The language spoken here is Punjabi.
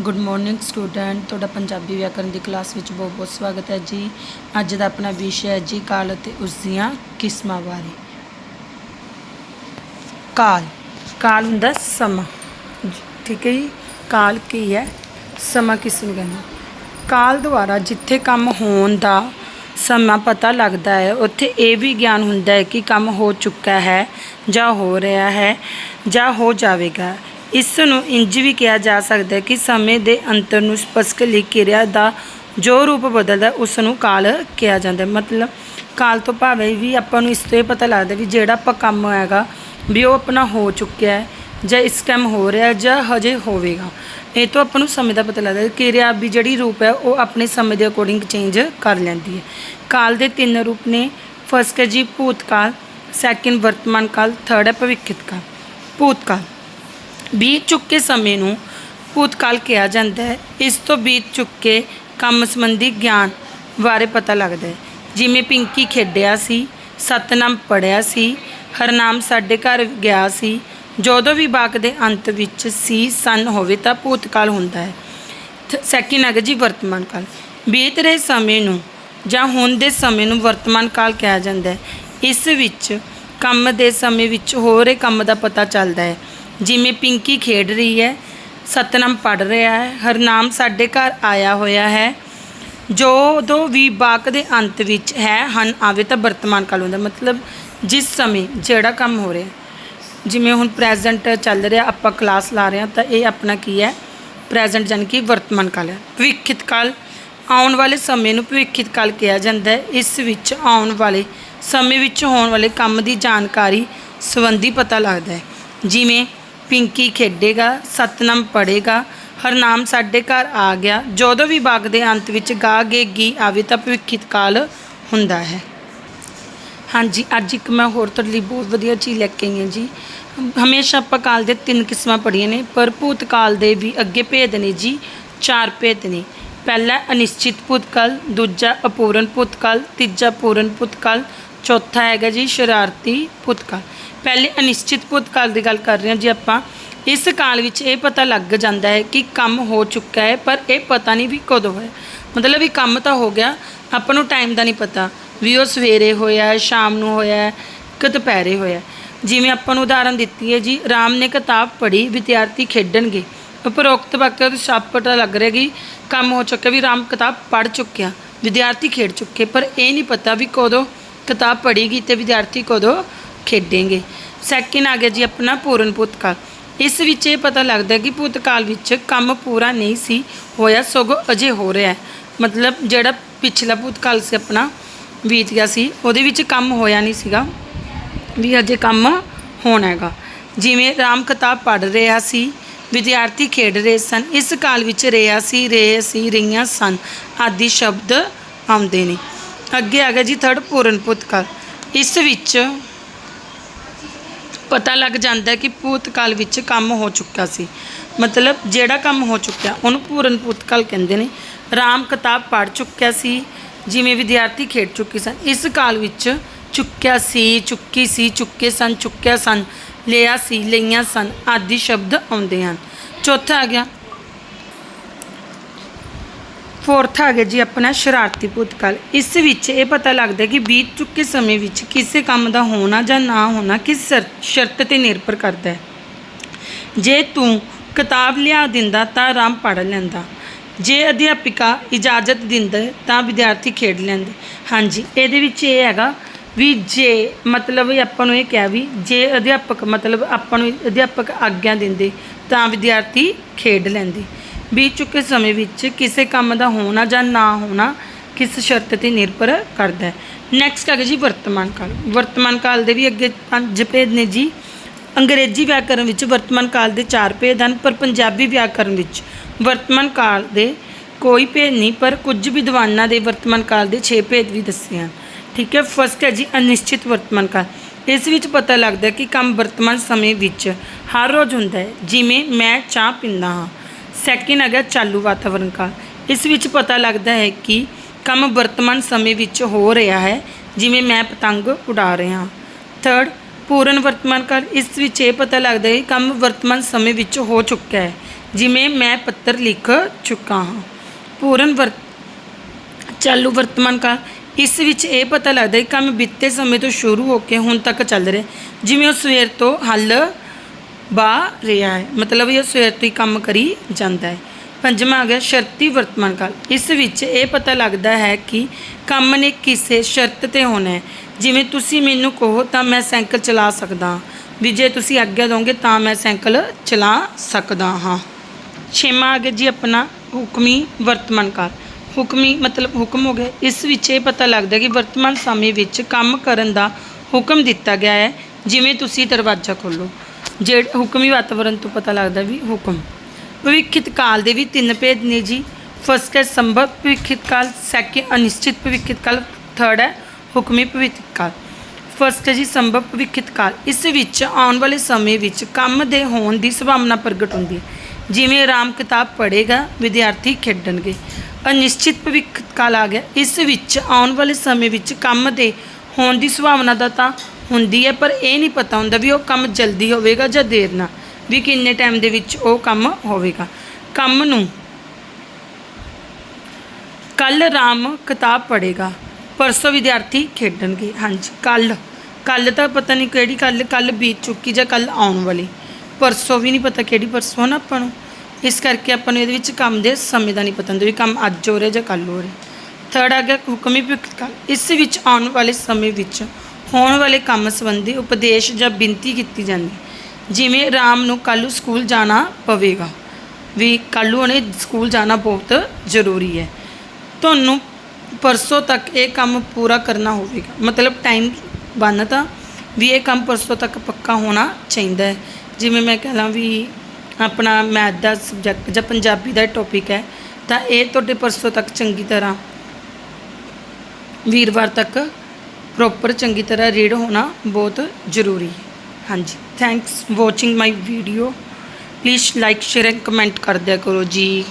ਗੁੱਡ ਮਾਰਨਿੰਗ ਸਟੂਡੈਂਟ ਤੁਹਾਡਾ ਪੰਜਾਬੀ ਵਿਆਕਰਨ ਦੀ ਕਲਾਸ ਵਿੱਚ ਬਹੁਤ ਬਹੁਤ ਸਵਾਗਤ ਹੈ ਜੀ। ਅੱਜ ਦਾ ਆਪਣਾ ਵਿਸ਼ਾ ਹੈ ਜੀ, ਕਾਲ ਅਤੇ ਉਸ ਦੀਆਂ ਕਿਸਮਾਂ ਬਾਰੇ। ਕਾਲ। ਕਾਲ ਹੁੰਦਾ ਸਮਾਂ। ਠੀਕ ਹੈ ਜੀ। ਕਾਲ ਕੀ ਹੈ? ਸਮਾਂ ਕਿਸ ਨੂੰ ਕਹਿੰਦੇ ਕਾਲ ਦੁਆਰਾ ਜਿੱਥੇ ਕੰਮ ਹੋਣ ਦਾ ਸਮਾਂ ਪਤਾ ਲੱਗਦਾ ਹੈ, ਉੱਥੇ ਇਹ ਵੀ ਗਿਆਨ ਹੁੰਦਾ ਹੈ ਕਿ ਕੰਮ ਹੋ ਚੁੱਕਾ ਹੈ ਜਾਂ ਹੋ ਰਿਹਾ ਹੈ ਜਾਂ ਹੋ ਜਾਵੇਗਾ। ਇਸ ਨੂੰ ਇੰਜ ਵੀ ਕਿਹਾ ਜਾ ਸਕਦਾ ਹੈ ਕਿ ਸਮੇਂ ਦੇ ਅੰਤਰ ਨੂੰ ਸਪਸ਼ਟ ਲਿਖ ਕਿਰਿਆ ਦਾ ਜੋ ਰੂਪ ਬਦਲਦਾ ਉਸ ਨੂੰ ਕਾਲ ਕਿਹਾ ਜਾਂਦਾ ਮਤਲਬ ਕਾਲ ਤੋਂ ਭਾਵੇਂ ਵੀ ਆਪਾਂ ਨੂੰ ਇਸ ਤੋਂ ਇਹ ਪਤਾ ਲੱਗਦਾ ਵੀ ਜਿਹੜਾ ਆਪਾਂ ਕੰਮ ਹੈਗਾ ਵੀ ਉਹ ਆਪਣਾ ਹੋ ਚੁੱਕਿਆ ਹੈ ਜਾਂ ਇਸ ਟਾਈਮ ਹੋ ਰਿਹਾ ਜਾਂ ਹਜੇ ਹੋਵੇਗਾ। ਇਹ ਤੋਂ ਆਪਾਂ ਨੂੰ ਸਮੇਂ ਦਾ ਪਤਾ ਲੱਗਦਾ ਕਿਰਿਆ ਵੀ ਜਿਹੜੀ ਰੂਪ ਹੈ ਉਹ ਆਪਣੇ ਸਮੇਂ ਦੇ ਅਕੋਰਡਿੰਗ ਚੇਂਜ ਕਰ ਲੈਂਦੀ ਹੈ। ਕਾਲ ਦੇ ਤਿੰਨ ਰੂਪ ਨੇ, ਫਸਟ ਹੈ ਜੀ ਭੂਤਕਾਲ ਸੈਕਿੰਡ ਵਰਤਮਾਨ ਕਾਲ ਥਰਡ ਹੈ ਭਵਿੱਖਿਤ ਕਾਲ। ਭੂਤਕਾਲ। ਬੀਤ ਚੁੱਕੇ ਸਮੇਂ ਨੂੰ ਭੂਤਕਾਲ ਕਿਹਾ ਜਾਂਦਾ ਹੈ। ਇਸ ਤੋਂ ਬੀਤ ਚੁੱਕੇ ਕੰਮ ਸੰਬੰਧੀ ਗਿਆਨ ਬਾਰੇ ਪਤਾ ਲੱਗਦਾ ਹੈ। ਜਿਵੇਂ ਪਿੰਕੀ ਖੇਡਿਆ ਸੀ, ਸਤਨਾਮ ਪੜਿਆ ਸੀ, ਹਰਨਾਮ ਸਾਡੇ ਘਰ ਗਿਆ ਸੀ, ਜਦੋਂ ਵੀ ਬਾਕ ਦੇ ਅੰਤ ਵਿੱਚ ਸੀ, ਸਨ ਹੋਵੇ ਤਾਂ ਭੂਤਕਾਲ ਹੁੰਦਾ ਹੈ। ਸੈਕਿੰਡ ਹੈਗਾ ਜੀ ਵਰਤਮਾਨ ਕਾਲ। ਬੀਤ ਰਹੇ ਸਮੇਂ ਨੂੰ ਜਾਂ ਹੁਣ ਦੇ ਸਮੇਂ ਨੂੰ ਵਰਤਮਾਨ ਕਾਲ ਕਿਹਾ ਜਾਂਦਾ ਹੈ। ਇਸ ਵਿੱਚ ਕੰਮ ਦੇ ਸਮੇਂ ਵਿੱਚ ਹੋ ਰਹੇ ਕੰਮ ਦਾ ਪਤਾ ਚੱਲਦਾ ਹੈ। ਜਿਵੇਂ ਪਿੰਕੀ ਖੇਡ ਰਹੀ ਹੈ, ਸਤਨਾਮ ਪੜ ਰਿਹਾ ਹੈ, ਹਰਨਾਮ ਸਾਡੇ ਘਰ ਆਇਆ ਹੋਇਆ ਹੈ। ਜਦੋਂ ਵੀ ਬਾਕ ਦੇ ਅੰਤ ਵਿੱਚ ਹੈ, ਹਨ, ਆਵੇ ਤਾਂ ਵਰਤਮਾਨ ਕਾਲ ਹੁੰਦਾ। ਮਤਲਬ ਜਿਸ ਸਮੇਂ ਜਿਹੜਾ ਕੰਮ ਹੋ ਰਿਹਾ, ਜਿਵੇਂ ਹੁਣ ਪ੍ਰੈਜ਼ੈਂਟ ਚੱਲ ਰਿਹਾ, ਆਪਾਂ ਕਲਾਸ ਲਾ ਰਹੇ ਹਾਂ, ਤਾਂ ਇਹ ਆਪਣਾ ਕੀ ਹੈ? ਪ੍ਰੈਜ਼ੈਂਟ ਯਾਨੀ ਕਿ ਵਰਤਮਾਨ ਕਾਲ ਹੈ। ਭਵਿੱਖਿਤ ਕਾਲ, ਆਉਣ ਵਾਲੇ ਸਮੇਂ ਨੂੰ ਭਵਿੱਖਿਤ ਕਾਲ ਕਿਹਾ ਜਾਂਦਾ ਹੈ। ਇਸ ਵਿੱਚ ਆਉਣ ਵਾਲੇ ਸਮੇਂ ਵਿੱਚ ਹੋਣ ਵਾਲੇ ਕੰਮ ਦੀ ਜਾਣਕਾਰੀ ਸੰਬੰਧੀ ਪਤਾ ਲੱਗਦਾ ਹੈ। ਜਿਵੇਂ ਪਿੰਕੀ ਖੇਡੇਗਾ, ਸਤਨਾਮ ਪੜੇਗਾ ਹਰਨਾਮ ਸਾਡੇ ਘਰ ਆ ਗਿਆ। ਜਦੋਂ ਵੀ ਬਾਗ ਦੇ ਅੰਤ ਵਿੱਚ ਗਾ ਗੇ ਗੀ ਆਵੇ ਤਾਂ ਭਵਿੱਖਿਤ ਕਾਲ ਹੁੰਦਾ ਹੈ। ਹਾਂਜੀ, ਅੱਜ ਇੱਕ ਮੈਂ ਹੋਰ ਤੁਹਾਡੇ ਲਈ ਬਹੁਤ ਵਧੀਆ ਚੀਜ਼ ਲੈ ਕੇ ਆਈ ਹਾਂ ਜੀ। ਹਮੇਸ਼ਾ ਆਪਾਂ ਕਾਲ ਦੇ ਤਿੰਨ ਕਿਸਮਾਂ ਪੜ੍ਹੀਆਂ ਨੇ, ਪਰ ਭੂਤ ਕਾਲ ਦੇ ਵੀ ਅੱਗੇ ਭੇਦ ਨੇ ਜੀ, ਚਾਰ ਭੇਦ ਨੇ। ਪਹਿਲਾ ਅਨਿਸ਼ਚਿਤ ਭੂਤਕਾਲ ਦੂਜਾ ਅਪੂਰਨ ਭੂਤਕਾਲ ਤੀਜਾ ਪੂਰਨ ਭੂਤਕਾਲ ਚੌਥਾ ਹੈਗਾ ਜੀ ਸ਼ਰਾਰਤੀ ਭੂਤਕਾਲ। ਪਹਿਲੇ ਅਨਿਸ਼ਚਿਤ ਭੂਤਕਾਲ ਦੀ ਗੱਲ ਕਰ ਰਹੇ ਹਾਂ ਜੀ ਆਪਾਂ। ਇਸ ਕਾਲ ਵਿੱਚ ਇਹ ਪਤਾ ਲੱਗ ਜਾਂਦਾ ਹੈ ਕਿ ਕੰਮ ਹੋ ਚੁੱਕਾ ਹੈ, ਪਰ ਇਹ ਪਤਾ ਨਹੀਂ ਵੀ ਕਦੋਂ ਹੋਇਆ। ਮਤਲਬ ਵੀ ਕੰਮ ਤਾਂ ਹੋ ਗਿਆ, ਆਪਾਂ ਨੂੰ ਟਾਈਮ ਦਾ ਨਹੀਂ ਪਤਾ। ਵੀ ਉਹ ਸਵੇਰੇ ਹੋਇਆ, ਸ਼ਾਮ ਨੂੰ ਹੋਇਆ ਕਿ ਦੁਪਹਿਰੇ ਹੋਇਆ। ਜਿਵੇਂ ਆਪਾਂ ਨੂੰ ਉਦਾਹਰਨ ਦਿੱਤੀ ਹੈ ਜੀ, ਰਾਮ ਨੇ ਕਿਤਾਬ ਪੜ੍ਹੀ, ਵਿਦਿਆਰਥੀ ਖੇਡਣਗੇ। ਉਪਰੋਕਤ ਵਾਕਿਆ ਤੋਂ ਪਤਾ ਲੱਗ ਰਿਹਾ ਕਿ ਕੰਮ ਹੋ ਚੁੱਕਾ ਵੀ ਰਾਮ ਕਿਤਾਬ ਪੜ੍ਹ ਚੁੱਕਿਆ, ਵਿਦਿਆਰਥੀ ਖੇਡ ਚੁੱਕੇ, ਪਰ ਇਹ ਨਹੀਂ ਪਤਾ ਵੀ ਕਦੋਂ ਕਿਤਾਬ ਪੜ੍ਹੇਗੀ ਤੇ ਵਿਦਿਆਰਥੀ ਕਦੋਂ ਖੇਡेंगे ਸੈਕਿੰਡ ਆ ਗਿਆ ਜੀ ਆਪਣਾ ਪੂਰਨ ਭੂਤਕਾਲ ਇਸ ਵਿੱਚ ਇਹ ਪਤਾ ਲੱਗਦਾ ਕਿ ਭੂਤਕਾਲ ਵਿੱਚ ਕੰਮ ਪੂਰਾ ਨਹੀਂ ਸੀ ਹੋਇਆ, ਸਗੋਂ ਅਜੇ ਹੋ ਰਿਹਾ ਹੈ। ਮਤਲਬ ਜਿਹੜਾ ਪਿਛਲਾ ਭੂਤਕਾਲ ਸੀ ਆਪਣਾ, ਬੀਤ ਗਿਆ ਸੀ, ਉਹਦੇ ਵਿੱਚ ਕੰਮ ਹੋਇਆ ਨਹੀਂ ਸੀਗਾ ਵੀ ਅਜੇ ਕੰਮ ਹੋਣਾ ਹੈਗਾ। ਜਿਵੇਂ ਰਾਮ ਕਿਤਾਬ ਪੜ੍ਹ ਰਿਹਾ ਸੀ, ਵਿਦਿਆਰਥੀ ਖੇਡ ਰਹੇ ਸਨ, ਇਸ ਕਾਲ ਵਿੱਚ ਰਿਹਾ ਸੀ, ਰਹੇ ਸੀ, ਰਹੀਆਂ ਸਨ, ਆਦਿ ਸ਼ਬਦ ਆਉਂਦੇ ਨੇ। ਅੱਗੇ ਆ ਗਿਆ ਜੀ ਥਰਡ ਪੂਰਨ ਭੂਤਕਾਲ ਇਸ ਵਿੱਚ ਪਤਾ ਲੱਗ ਜਾਂਦਾ ਹੈ ਕਿ ਭੂਤਕਾਲ ਵਿੱਚ ਕੰਮ ਹੋ ਚੁੱਕਾ ਸੀ। ਮਤਲਬ ਜਿਹੜਾ ਕੰਮ ਹੋ ਚੁੱਕਿਆ, ਉਹਨੂੰ ਪੂਰਨ ਭੂਤਕਾਲ ਕਹਿੰਦੇ ਨੇ। ਰਾਮ ਕਿਤਾਬ ਪੜ੍ਹ ਚੁੱਕਿਆ ਸੀ, ਜਿਵੇਂ ਵਿਦਿਆਰਥੀ ਖੇਡ ਚੁੱਕੇ ਸਨ। ਇਸ ਕਾਲ ਵਿੱਚ ਚੁੱਕਿਆ ਸੀ, ਚੁੱਕੀ ਸੀ, ਚੁੱਕੇ ਸਨ, ਚੁੱਕਿਆ ਸਨ, ਲਿਆ ਸੀ, ਲਈਆਂ ਸਨ ਆਦਿ ਸ਼ਬਦ ਆਉਂਦੇ ਹਨ। ਚੌਥਾ ਆ ਗਿਆ ਫੋਰਥ ਆ ਗਿਆ ਜੀ ਆਪਣਾ ਸ਼ਰਾਰਤੀ ਭੂਤਕਾਲ। ਇਸ ਵਿੱਚ ਇਹ ਪਤਾ ਲੱਗਦਾ ਕਿ ਬੀਤ ਚੁੱਕੇ ਸਮੇਂ ਵਿੱਚ ਕਿਸੇ ਕੰਮ ਦਾ ਹੋਣਾ ਜਾਂ ਨਾ ਹੋਣਾ ਕਿਸ ਸ਼ਰ- ਸ਼ਰਤ ਤੇ ਨਿਰਭਰ ਕਰਦਾ ਹੈ। ਜੇ ਤੂੰ ਕਿਤਾਬ ਲਿਆ ਦਿੰਦਾ ਤਾਂ ਆਰਾਮ ਪੜ੍ਹ ਲੈਂਦਾ। ਜੇ ਅਧਿਆਪਿਕਾ ਇਜਾਜ਼ਤ ਦਿੰਦੇ ਤਾਂ ਵਿਦਿਆਰਥੀ ਖੇਡ ਲੈਂਦੇ। ਹਾਂਜੀ, ਇਹਦੇ ਵਿੱਚ ਇਹ ਹੈਗਾ ਵੀ ਜੇ ਮਤਲਬ ਆਪਾਂ ਨੂੰ ਇਹ ਕਿਹਾ ਵੀ ਜੇ ਅਧਿਆਪਕ ਮਤਲਬ ਆਪਾਂ ਨੂੰ ਅਧਿਆਪਕ ਆਗਿਆ ਦਿੰਦੇ ਤਾਂ ਵਿਦਿਆਰਥੀ ਖੇਡ ਲੈਂਦੇ। ਬੀਤ ਚੁੱਕੇ ਸਮੇਂ ਵਿੱਚ ਕਿਸੇ ਕੰਮ ਦਾ ਹੋਣਾ ਜਾਂ ਨਾ ਹੋਣਾ ਕਿਸ ਸ਼ਰਤ ਤੇ ਨਿਰਭਰ ਕਰਦਾ ਹੈ। ਨੈਕਸਟ ਹੈਗਾ ਜੀ ਵਰਤਮਾਨ ਕਾਲ। ਵਰਤਮਾਨ ਕਾਲ ਦੇ ਵੀ ਅੱਗੇ ਪੰਜ ਭੇਦ ਨੇ ਜੀ। ਅੰਗਰੇਜ਼ੀ ਵਿਆਕਰਨ ਵਿੱਚ ਵਰਤਮਾਨ ਕਾਲ ਦੇ ਚਾਰ ਭੇਦ ਹਨ, ਪਰ ਪੰਜਾਬੀ ਵਿਆਕਰਨ ਵਿੱਚ ਵਰਤਮਾਨ ਕਾਲ ਦੇ ਕੋਈ ਭੇਦ ਨਹੀਂ, ਪਰ ਕੁਝ ਵਿਦਵਾਨਾਂ ਦੇ ਵਰਤਮਾਨ ਕਾਲ ਦੇ 6 ਭੇਦ ਵੀ ਦੱਸੇ ਹਨ। ਠੀਕ ਹੈ ਫਸਟ ਹੈ ਜੀ ਅਨਿਸ਼ਚਿਤ ਵਰਤਮਾਨ ਕਾਲ। ਇਸ ਵਿੱਚ ਪਤਾ ਲੱਗਦਾ ਕਿ ਕੰਮ ਵਰਤਮਾਨ ਸਮੇਂ ਵਿੱਚ ਹਰ ਰੋਜ਼ ਹੁੰਦਾ ਹੈ, ਜਿਵੇਂ ਮੈਂ ਚਾਹ ਪੀਂਦਾ ਹਾਂ। ਸੈਕਿੰਡ ਹੈਗਾ ਚਾਲੂ ਵਾਤਾਵਰਣ ਕਾਲ ਇਸ ਵਿੱਚ ਪਤਾ ਲੱਗਦਾ ਹੈ ਕਿ ਕੰਮ ਵਰਤਮਾਨ ਸਮੇਂ ਵਿੱਚ ਹੋ ਰਿਹਾ ਹੈ, ਜਿਵੇਂ ਮੈਂ ਪਤੰਗ ਉਡਾ ਰਿਹਾ। ਹਾਂ ਥਰਡ ਪੂਰਨ ਵਰਤਮਾਨ ਕਾਲ। ਇਸ ਵਿੱਚ ਇਹ ਪਤਾ ਲੱਗਦਾ ਹੈ ਕੰਮ ਵਰਤਮਾਨ ਸਮੇਂ ਵਿੱਚ ਹੋ ਚੁੱਕਾ ਹੈ, ਜਿਵੇਂ ਮੈਂ ਪੱਤਰ ਲਿਖ ਚੁੱਕਾ ਹਾਂ। ਪੂਰਨ ਵਰਤ ਚਾਲੂ ਵਰਤਮਾਨ ਕਾਲ। ਇਸ ਵਿੱਚ ਇਹ ਪਤਾ ਲੱਗਦਾ ਹੈ ਕੰਮ ਬੀਤੇ ਸਮੇਂ ਤੋਂ ਸ਼ੁਰੂ ਹੋ ਕੇ ਹੁਣ ਤੱਕ ਚੱਲ ਰਿਹਾ ਜਿਵੇਂ ਉਹ ਸਵੇਰ ਤੋਂ ਹੱਲ ਬਾ ਰਿਹਾ ਹੈ। ਮਤਲਬ ਇਹ ਸਵੇਰ ਤੋਂ ਹੀ ਕੰਮ ਕਰੀ ਜਾਂਦਾ ਹੈ। ਪੰਜਵਾਂ ਆ ਗਿਆ, ਸ਼ਰਤੀ ਵਰਤਮਾਨ ਕਾਲ। ਇਸ ਵਿੱਚ ਇਹ ਪਤਾ ਲੱਗਦਾ ਹੈ ਕਿ ਕੰਮ ਨੇ ਕਿਸੇ ਸ਼ਰਤ ਤੇ ਹੋਣਾ ਹੈ। ਜਿਵੇਂ ਤੁਸੀਂ ਮੈਨੂੰ ਕਹੋ ਤਾਂ ਮੈਂ ਸਾਈਕਲ ਚਲਾ ਸਕਦਾ ਹਾਂ। ਵੀ ਜੇ ਤੁਸੀਂ ਆਗਿਆ ਦੋਗੇ ਤਾਂ ਮੈਂ ਸਾਈਕਲ ਚਲਾ ਸਕਦਾ ਹਾਂ। ਛੇਵਾਂ ਆ ਗਿਆ ਜੀ ਆਪਣਾ ਹੁਕਮੀ ਵਰਤਮਾਨ ਕਾਲ। ਹੁਕਮੀ ਮਤਲਬ ਹੁਕਮ ਹੋ ਗਿਆ। ਇਸ ਵਿੱਚ ਇਹ ਪਤਾ ਲੱਗਦਾ ਕਿ ਵਰਤਮਾਨ ਸਮੇਂ ਵਿੱਚ ਕੰਮ ਕਰਨ ਦਾ ਹੁਕਮ ਦਿੱਤਾ ਗਿਆ ਹੈ। ਜਿਵੇਂ ਤੁਸੀਂ ਦਰਵਾਜ਼ਾ ਖੋਲੋ। ਜਿਹੜੇ ਹੁਕਮੀ ਵਾਤਾਵਰਣ ਤੋਂ ਪਤਾ ਲੱਗਦਾ ਵੀ ਹੁਕਮ। ਭਵਿੱਖਿਤ ਕਾਲ ਦੇ ਵੀ ਤਿੰਨ ਭੇਦ ਨੇ ਜੀ। ਫਸਟ ਹੈ ਸੰਭਵ, ਭਵਿੱਖਿਤ ਕਾਲ ਸੈਕਿੰਡ ਅਨਿਸ਼ਚਿਤ, ਭਵਿੱਖਿਤ ਕਾਲ ਥਰਡ ਹੈ ਹੁਕਮੀ ਭਵਿੱਖਿਤ ਕਾਲ। ਫਸਟ ਹੈ ਜੀ ਸੰਭਵ, ਭਵਿੱਖਿਤ ਕਾਲ। ਇਸ ਵਿੱਚ ਆਉਣ ਵਾਲੇ ਸਮੇਂ ਵਿੱਚ ਕੰਮ ਦੇ ਹੋਣ ਦੀ ਸੰਭਾਵਨਾ ਪ੍ਰਗਟ ਹੁੰਦੀ ਹੈ। ਜਿਵੇਂ ਆਰਾਮ ਕਿਤਾਬ ਪੜ੍ਹੇਗਾ, ਵਿਦਿਆਰਥੀ ਖੇਡਣਗੇ। ਅਨਿਸ਼ਚਿਤ ਭਵਿੱਖ ਕਾਲ ਆ ਗਿਆ। ਇਸ ਵਿੱਚ ਆਉਣ ਵਾਲੇ ਸਮੇਂ ਵਿੱਚ ਕੰਮ ਦੇ ਹੋਣ ਦੀ ਸੰਭਾਵਨਾ ਦਾ ਤਾਂ ਹੁੰਦੀ ਹੈ, ਪਰ ਇਹ ਨਹੀਂ ਪਤਾ ਹੁੰਦਾ ਵੀ ਉਹ ਕੰਮ ਜਲਦੀ ਹੋਵੇਗਾ ਜਾਂ ਦੇਰ ਨਾਲ, ਵੀ ਕਿੰਨੇ ਟਾਈਮ ਦੇ ਵਿੱਚ ਉਹ ਕੰਮ ਹੋਵੇਗਾ। ਕੰਮ ਨੂੰ ਕੱਲ ਰਾਮ ਕਿਤਾਬ ਪੜ੍ਹੇਗਾ, ਪਰਸੋਂ ਵਿਦਿਆਰਥੀ ਖੇਡਣਗੇ। ਹਾਂਜੀ ਕੱਲ ਕੱਲ ਤਾਂ ਪਤਾ ਨਹੀਂ ਕਿਹੜੀ ਕੱਲ ਕੱਲ ਬੀਤ ਚੁੱਕੀ ਜਾਂ ਕੱਲ ਆਉਣ ਵਾਲੀ। ਪਰਸੋਂ ਵੀ ਨਹੀਂ ਪਤਾ ਕਿਹੜੀ ਪਰਸੋਂ ਨਾ ਆਪਾਂ ਨੂੰ। ਇਸ ਕਰਕੇ ਆਪਾਂ ਨੂੰ ਇਹਦੇ ਵਿੱਚ ਕੰਮ ਦੇ ਸਮੇਂ ਦਾ ਨਹੀਂ ਪਤਾ ਹੁੰਦਾ ਵੀ ਕੰਮ ਅੱਜ ਹੋ ਰਿਹਾ ਜਾਂ ਕੱਲ ਹੋ ਰਿਹਾ। ਥਰਡ ਆ ਗਿਆ ਹੁਕਮੀ ਭੁਗਤਾਨ ਇਸ ਵਿੱਚ ਆਉਣ ਵਾਲੇ ਸਮੇਂ ਵਿੱਚ ਹੋਣ ਵਾਲੇ ਕੰਮ ਸੰਬੰਧੀ ਉਪਦੇਸ਼ ਜਾਂ ਬੇਨਤੀ ਕੀਤੀ ਜਾਂਦੀ ਜਿਵੇਂ ਰਾਮ ਨੂੰ ਕੱਲ੍ਹ ਨੂੰ ਸਕੂਲ ਜਾਣਾ ਪਵੇਗਾ। ਵੀ ਕੱਲ੍ਹ ਨੂੰ ਉਹਨੇ ਸਕੂਲ ਜਾਣਾ ਬਹੁਤ ਜ਼ਰੂਰੀ ਹੈ। ਤੁਹਾਨੂੰ ਪਰਸੋਂ ਤੱਕ ਇਹ ਕੰਮ ਪੂਰਾ ਕਰਨਾ ਹੋਵੇਗਾ। ਮਤਲਬ ਟਾਈਮ ਬੰਨਤਾ ਵੀ ਇਹ ਕੰਮ ਪਰਸੋਂ ਤੱਕ ਪੱਕਾ ਹੋਣਾ ਚਾਹੀਦਾ ਹੈ। ਜਿਵੇਂ ਮੈਂ ਕਹਾਂ ਵੀ ਆਪਣਾ ਮੈਥ ਦਾ ਸਬਜੈਕਟ ਜਾਂ ਪੰਜਾਬੀ ਦਾ ਟੌਪਿਕ ਹੈ, ਤਾਂ ਇਹ ਤੁਹਾਡੇ ਪਰਸੋਂ ਤੱਕ ਚੰਗੀ ਤਰ੍ਹਾਂ ਵੀਰਵਾਰ ਤੱਕ ਪ੍ਰੋਪਰ ਚੰਗੀ ਤਰ੍ਹਾਂ ਰੀਡ ਹੋਣਾ ਬਹੁਤ ਜ਼ਰੂਰੀ ਹੈ। ਹਾਂਜੀ thanks watching my video please like share and comment ਕਰ ਦਿਆ ਕਰੋ ਜੀ।